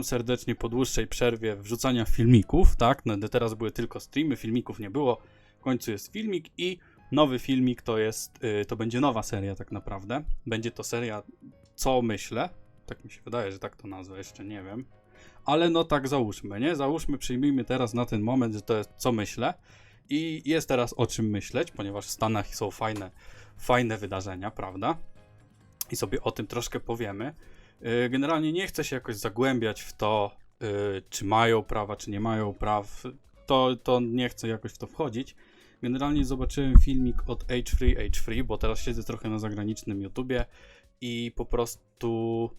Witam serdecznie po dłuższej przerwie wrzucania filmików, tak? No, teraz były tylko streamy, filmików nie było. W końcu jest filmik i nowy filmik to jest, y, to będzie nowa seria tak naprawdę. Będzie to seria Co myślę. Tak mi się wydaje, że tak to nazwę, jeszcze nie wiem. Ale no tak załóżmy, nie? Załóżmy, przyjmijmy teraz na ten moment, że to jest Co myślę. I jest teraz o czym myśleć, ponieważ w Stanach są fajne, fajne wydarzenia, prawda? I sobie o tym troszkę powiemy. Y, Generalnie nie chcę się jakoś zagłębiać w to, y, czy mają prawa, czy nie mają praw. To, to nie chcę jakoś w to wchodzić. Generalnie zobaczyłem filmik od H3 H3, bo teraz siedzę trochę na zagranicznym YouTubie i po prostu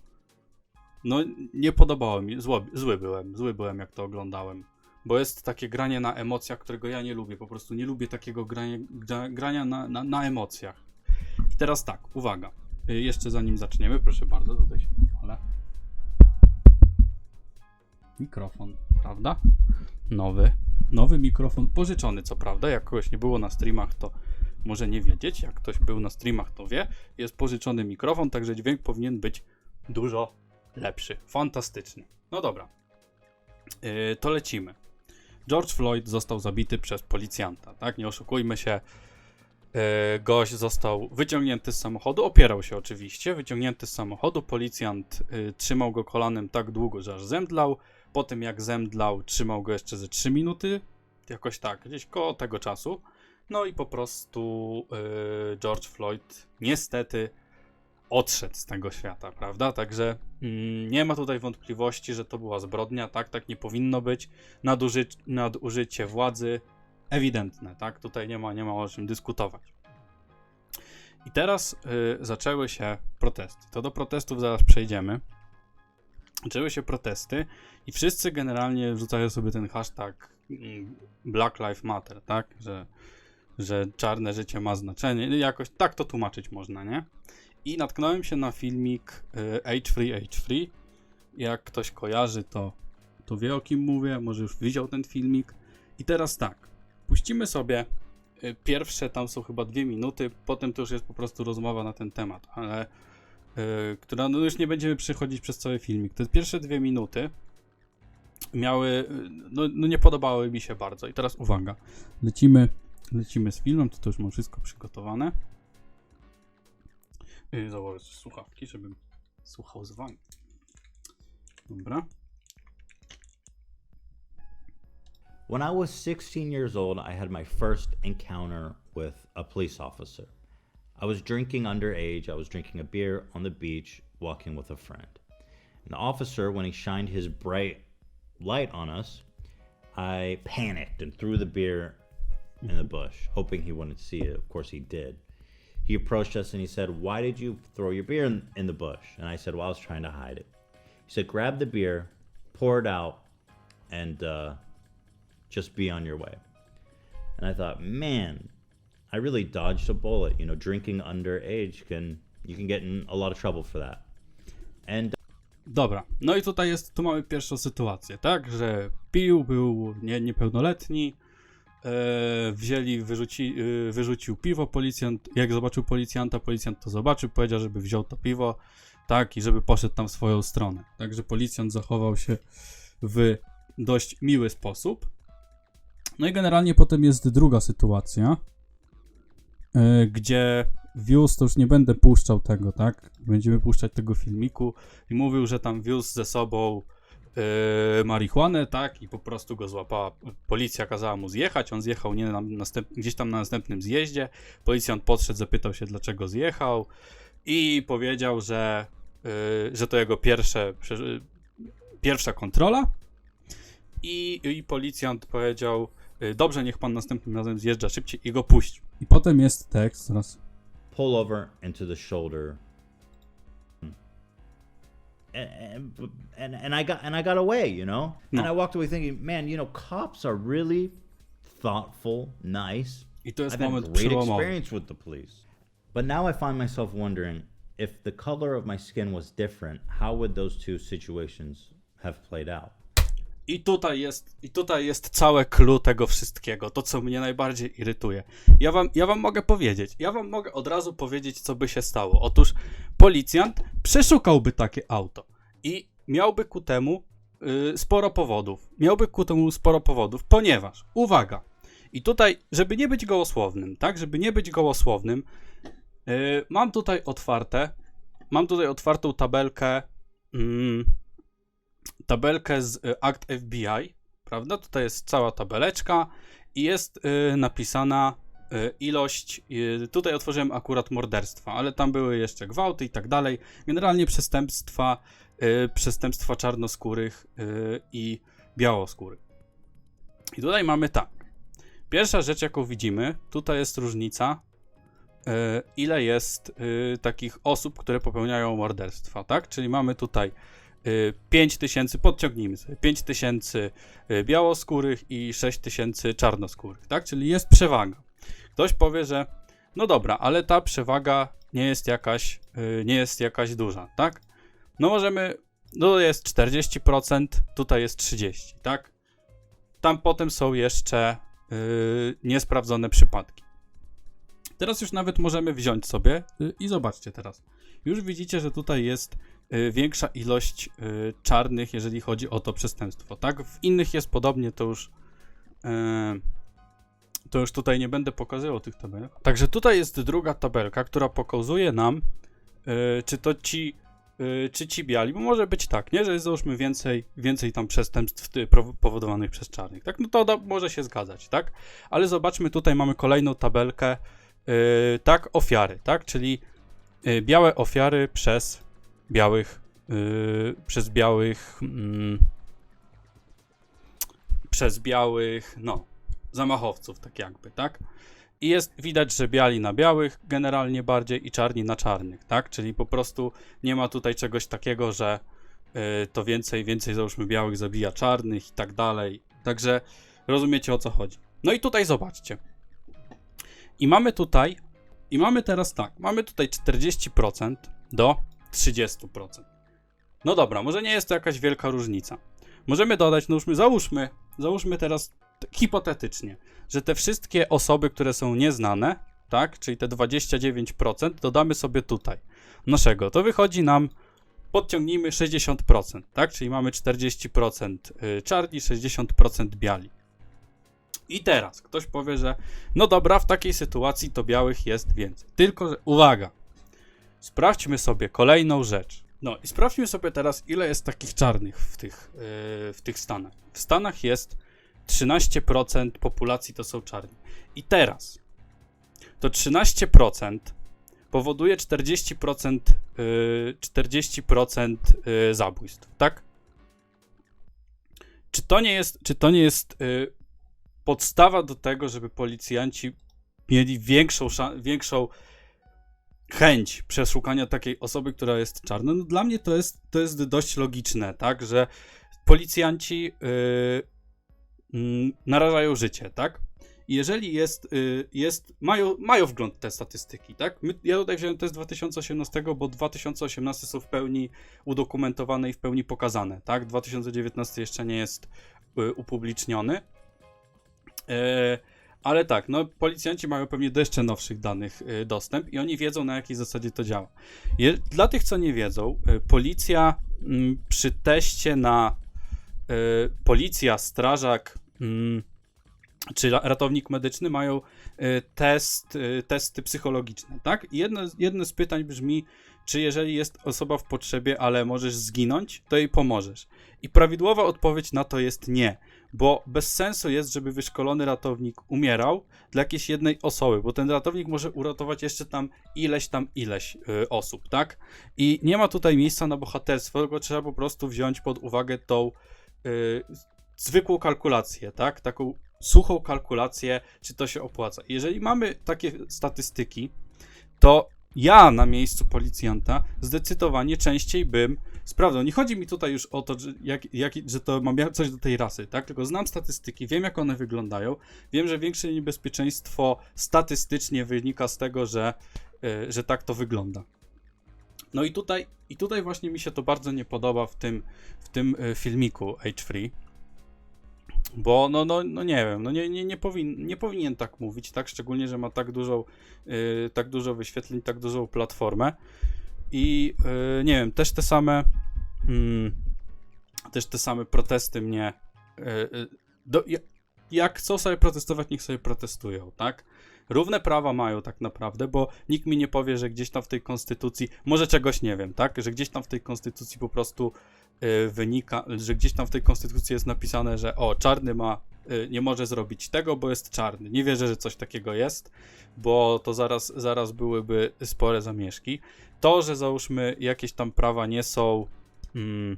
no nie podobało mi, zło, zły byłem, zły byłem jak to oglądałem. Bo jest takie granie na emocjach, którego ja nie lubię. Po prostu nie lubię takiego grania, gra, grania na, na, na emocjach. I teraz tak, uwaga. Y, Jeszcze zanim zaczniemy, proszę bardzo, tutaj się pochwalę. Mikrofon, prawda? Nowy. Nowy mikrofon, pożyczony co prawda. Jak kogoś nie było na streamach, to może nie wiedzieć. Jak ktoś był na streamach, to wie. Jest pożyczony mikrofon, także dźwięk powinien być dużo lepszy. Fantastyczny. No dobra. Yy, to lecimy. George Floyd został zabity przez policjanta, tak? Nie oszukujmy się. E, gość został wyciągnięty z samochodu, opierał się oczywiście, wyciągnięty z samochodu, policjant y, trzymał go kolanem tak długo, że aż zemdlał, po tym jak zemdlał, trzymał go jeszcze ze 3 minuty, jakoś tak, gdzieś koło tego czasu, no i po prostu y, George Floyd niestety odszedł z tego świata, prawda, także mm, nie ma tutaj wątpliwości, że to była zbrodnia, tak, tak nie powinno być, naduży nadużycie władzy, ewidentne, tak? Tutaj nie ma, nie ma o czym dyskutować. I teraz y, zaczęły się protesty. To do protestów zaraz przejdziemy. Zaczęły się protesty i wszyscy generalnie wrzucają sobie ten hashtag mm, Black Lives Matter, tak? Że, że czarne życie ma znaczenie. Jakoś tak to tłumaczyć można, nie? I natknąłem się na filmik y, H3H3. Jak ktoś kojarzy, to, to wie o kim mówię, może już widział ten filmik. I teraz tak. Puścimy sobie y, pierwsze, tam są chyba dwie minuty, potem to już jest po prostu rozmowa na ten temat, ale y, która no już nie będziemy przechodzić przez cały filmik. Te pierwsze dwie minuty miały, y, no, no nie podobały mi się bardzo. I teraz uwaga, lecimy, lecimy z filmem, to, to już mam wszystko przygotowane. Y, Założę słuchawki, żebym słuchał z wami. Dobra. When I was 16 years old, I had my first encounter with a police officer. I was drinking underage. I was drinking a beer on the beach, walking with a friend. And the officer, when he shined his bright light on us, I panicked and threw the beer in the bush, hoping he wouldn't see it. Of course, he did. He approached us and he said, Why did you throw your beer in, in the bush? And I said, Well, I was trying to hide it. He said, Grab the beer, pour it out, and uh, just be on your way. And I thought, man, I really dodged a bullet. You know, drinking underage can you can get in a lot of trouble for that. And Dobra, no i tutaj jest, tu mamy pierwszą sytuację, tak, że pił, był nie, niepełnoletni, e, wzięli, wyrzuci, e, wyrzucił piwo, policjant, jak zobaczył policjanta, policjant to zobaczył, powiedział, żeby wziął to piwo, tak, i żeby poszedł tam swoją stronę. Także policjant zachował się w dość miły sposób. No i generalnie potem jest druga sytuacja, e, gdzie Views, to już nie będę puszczał tego, tak? Będziemy puszczać tego filmiku i mówił, że tam wiózł ze sobą yy, marihuanę, tak? I po prostu go złapała. Policja kazała mu zjechać. On zjechał nie na następ, gdzieś tam na następnym zjeździe. Policjant podszedł, zapytał się, dlaczego zjechał i powiedział, że, yy, że to jego pierwsze, pierwsza kontrola. I, I policjant powiedział, dobrze, niech pan następnym razem zjeżdża szybciej i go puść. I potem jest tekst, zaraz pull over into the shoulder. And, and, and, and I got and I got away, you know. No. And I walked away thinking, man, you know, cops are really thoughtful, nice. I to jest I've had great przełomowy. experience with the police. But now I find myself wondering if the color of my skin was different, how would those two situations have played out? I tutaj jest, i tutaj jest całe clue tego wszystkiego, to co mnie najbardziej irytuje. Ja wam, ja wam mogę powiedzieć, ja wam mogę od razu powiedzieć, co by się stało. Otóż policjant przeszukałby takie auto i miałby ku temu y, sporo powodów. Miałby ku temu sporo powodów, ponieważ, uwaga, i tutaj, żeby nie być gołosłownym, tak, żeby nie być gołosłownym, y, mam tutaj otwarte, mam tutaj otwartą tabelkę, mm, tabelkę z y, akt FBI, prawda? Tutaj jest cała tabeleczka i jest y, napisana y, ilość. Tutaj otworzyłem akurat morderstwa, ale tam były jeszcze gwałty i tak dalej. Generalnie przestępstwa, przestępstwa czarnoskórych i białoskórych. I tutaj mamy tak. Pierwsza rzecz, jaką widzimy, tutaj jest różnica, ile jest takich osób, które popełniają morderstwa, tak? Czyli mamy tutaj 5 tysięcy, podciągnijmy sobie, 5 tysięcy y, białoskórych i 6 tysięcy czarnoskórych, tak? Czyli jest przewaga. Ktoś powie, że no dobra, ale ta przewaga nie jest jakaś, y, nie jest jakaś duża, tak? No możemy, no jest 40%, tutaj jest 30%, tak? Tam potem są jeszcze y, niesprawdzone przypadki. Teraz już nawet możemy wziąć sobie y, i zobaczcie teraz. Już widzicie, że tutaj jest y, większa ilość y, czarnych, jeżeli chodzi o to przestępstwo. Tak, w innych jest podobnie, to już. y, to już tutaj nie będę pokazywał tych tabelek. Także tutaj jest druga tabelka, która pokazuje nam, y, czy to ci, y, czy ci biali, bo może być tak, nie, że jest załóżmy więcej, więcej tam przestępstw powodowanych przez czarnych, tak, no to da, może się zgadzać, tak, ale zobaczmy, tutaj mamy kolejną tabelkę, y, tak, ofiary, tak, czyli y, białe ofiary przez białych, y, przez białych, mm, przez białych, no, zamachowców, tak jakby, tak? I jest widać, że biali na białych generalnie bardziej i czarni na czarnych, tak? Czyli po prostu nie ma tutaj czegoś takiego, że y, to więcej, więcej załóżmy białych zabija czarnych i tak dalej. Także rozumiecie o co chodzi. No i tutaj zobaczcie. I mamy tutaj, i mamy teraz tak, mamy tutaj 40% do 30%. No dobra, może nie jest to jakaś wielka różnica. Możemy dodać, no już my, załóżmy, załóżmy teraz hipotetycznie, że te wszystkie osoby, które są nieznane, tak, czyli te 29%, dodamy sobie tutaj naszego. To wychodzi nam, podciągnijmy 60%, tak, czyli mamy 40% y, czarni, 60% biali. I teraz ktoś powie, że no dobra, w takiej sytuacji to białych jest więcej. Tylko, że uwaga, sprawdźmy sobie kolejną rzecz. No i sprawdźmy sobie teraz, ile jest takich czarnych w tych, yy, w tych Stanach. W Stanach jest 13% populacji to są czarni. I teraz to 13% powoduje 40%, yy, 40% yy, zabójstw, tak? Czy to nie jest, czy to nie jest yy, podstawa do tego, żeby policjanci mieli większą, większą chęć przeszukania takiej osoby, która jest czarna? No dla mnie to jest, to jest dość logiczne, tak? Że policjanci yy, mm, narażają życie, tak? Jeżeli jest, y, jest mają, mają wgląd te statystyki, tak? My, ja tutaj wziąłem te z 2018, bo 2018 są w pełni udokumentowane i w pełni pokazane, tak? 2019 jeszcze nie jest y, upubliczniony. Ale tak, no policjanci mają pewnie do jeszcze nowszych danych y, dostęp i oni wiedzą na jakiej zasadzie to działa. Dla tych, co nie wiedzą, y, policja mm, przy teście na y, policja, strażak mm, czy ra- ratownik medyczny mają test, testy psychologiczne, tak? Jedno, jedno z pytań brzmi, czy jeżeli jest osoba w potrzebie, ale możesz zginąć, to jej pomożesz. I prawidłowa odpowiedź na to jest nie, bo bez sensu jest, żeby wyszkolony ratownik umierał dla jakiejś jednej osoby, bo ten ratownik może uratować jeszcze tam ileś tam ileś y, osób, tak? I nie ma tutaj miejsca na bohaterstwo, tylko trzeba po prostu wziąć pod uwagę tą y, zwykłą kalkulację, tak? Taką suchą kalkulację, czy to się opłaca. Jeżeli mamy takie statystyki, to ja na miejscu policjanta zdecydowanie częściej bym sprawdzał. Nie chodzi mi tutaj już o to, że, jak, jak, że to mam coś do tej rasy, tak? Tylko znam statystyki, wiem jak one wyglądają, wiem, że większe niebezpieczeństwo statystycznie wynika z tego, że, y, że tak to wygląda. No i tutaj, i tutaj właśnie mi się to bardzo nie podoba w tym, w tym y, filmiku H3. Bo no, no, no nie wiem, no nie, nie, nie, powin, nie powinien tak mówić, tak? Szczególnie, że ma tak dużą, y, tak dużo wyświetleń, tak dużą platformę. I y, nie wiem, też te same mm, też te same protesty mnie. y, y, do, ja- jak chcą sobie protestować, niech sobie protestują, tak? Równe prawa mają tak naprawdę, bo nikt mi nie powie, że gdzieś tam w tej konstytucji, może czegoś nie wiem, tak? Że gdzieś tam w tej konstytucji po prostu wynika, że gdzieś tam w tej konstytucji jest napisane, że o, czarny ma, y, nie może zrobić tego, bo jest czarny. Nie wierzę, że coś takiego jest, bo to zaraz, zaraz byłyby spore zamieszki. To, że załóżmy jakieś tam prawa nie są. Mm,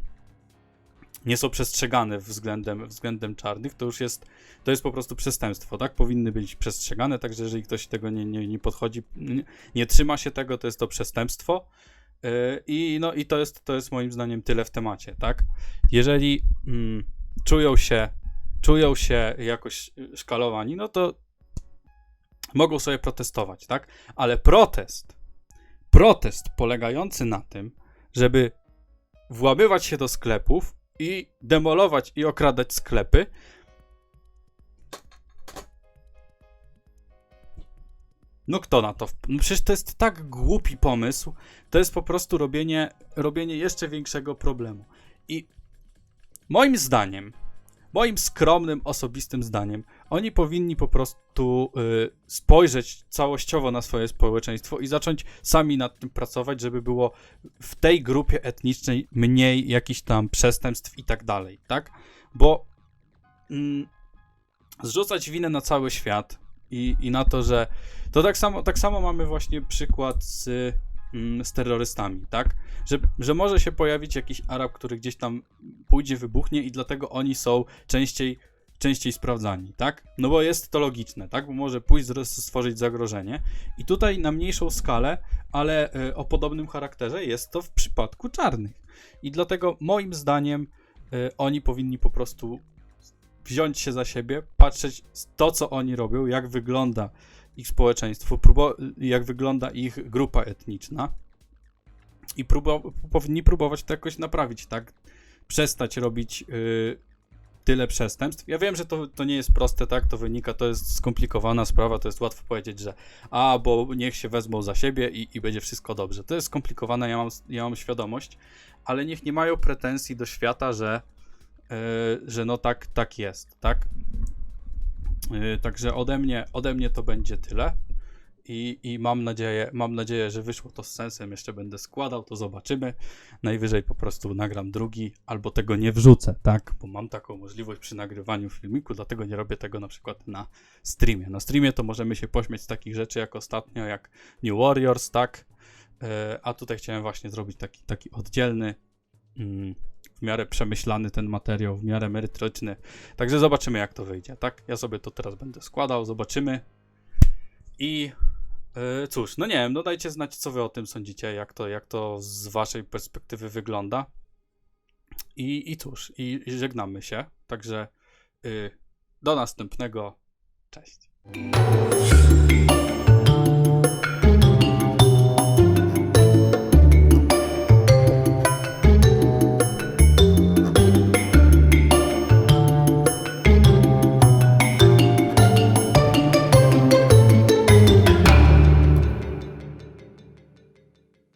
nie są przestrzegane względem, względem czarnych, to już jest, to jest po prostu przestępstwo, tak? Powinny być przestrzegane, także jeżeli ktoś tego nie, nie, nie podchodzi, nie, nie trzyma się tego, to jest to przestępstwo. Yy, I, no, i to, jest, to jest moim zdaniem tyle w temacie, tak? Jeżeli mm, czują się, czują się jakoś szkalowani, no to mogą sobie protestować, tak? Ale protest, protest polegający na tym, żeby włamywać się do sklepów i demolować i okradać sklepy. No kto na to? No przecież to jest tak głupi pomysł. To jest po prostu robienie, robienie jeszcze większego problemu. I moim zdaniem, moim skromnym, osobistym zdaniem, oni powinni po prostu y, spojrzeć całościowo na swoje społeczeństwo i zacząć sami nad tym pracować, żeby było w tej grupie etnicznej mniej jakichś tam przestępstw i tak dalej, tak? Bo mm, zrzucać winę na cały świat i, i na to, że to tak samo, tak samo mamy właśnie przykład z, mm, z terrorystami, tak? Że, że może się pojawić jakiś Arab, który gdzieś tam pójdzie, wybuchnie i dlatego oni są częściej częściej sprawdzani, tak? No bo jest to logiczne, tak? Bo może pójść stworzyć zagrożenie. I tutaj na mniejszą skalę, ale y, o podobnym charakterze jest to w przypadku czarnych. I dlatego moim zdaniem y, oni powinni po prostu wziąć się za siebie, patrzeć to, co oni robią, jak wygląda ich społeczeństwo, jak wygląda ich grupa etniczna i próbo- powinni próbować to jakoś naprawić, tak? Przestać robić y, tyle przestępstw. Ja wiem, że to, to nie jest proste, tak? To wynika, to jest skomplikowana sprawa, to jest łatwo powiedzieć, że a, bo niech się wezmą za siebie i, i będzie wszystko dobrze. To jest skomplikowane, ja mam, ja mam świadomość, ale niech nie mają pretensji do świata, że, yy, że no tak, tak jest, tak? Yy, także ode mnie, ode mnie to będzie tyle. I, I mam nadzieję, mam nadzieję, że wyszło to z sensem. Jeszcze będę składał, to zobaczymy. Najwyżej po prostu nagram drugi, albo tego nie wrzucę, tak? Bo mam taką możliwość przy nagrywaniu filmiku, dlatego nie robię tego na przykład na streamie. Na streamie to możemy się pośmiać z takich rzeczy jak ostatnio, jak New Warriors, tak? E, A tutaj chciałem właśnie zrobić taki, taki oddzielny, mm, miarę przemyślany ten materiał, w miarę merytoryczny. Także zobaczymy, jak to wyjdzie, tak? Ja sobie to teraz będę składał, zobaczymy. I e, cóż, no nie wiem, no dajcie znać, co wy o tym sądzicie, jak to, jak to z waszej perspektywy wygląda. I, i cóż, i, i żegnamy się. Także y, do następnego. Cześć.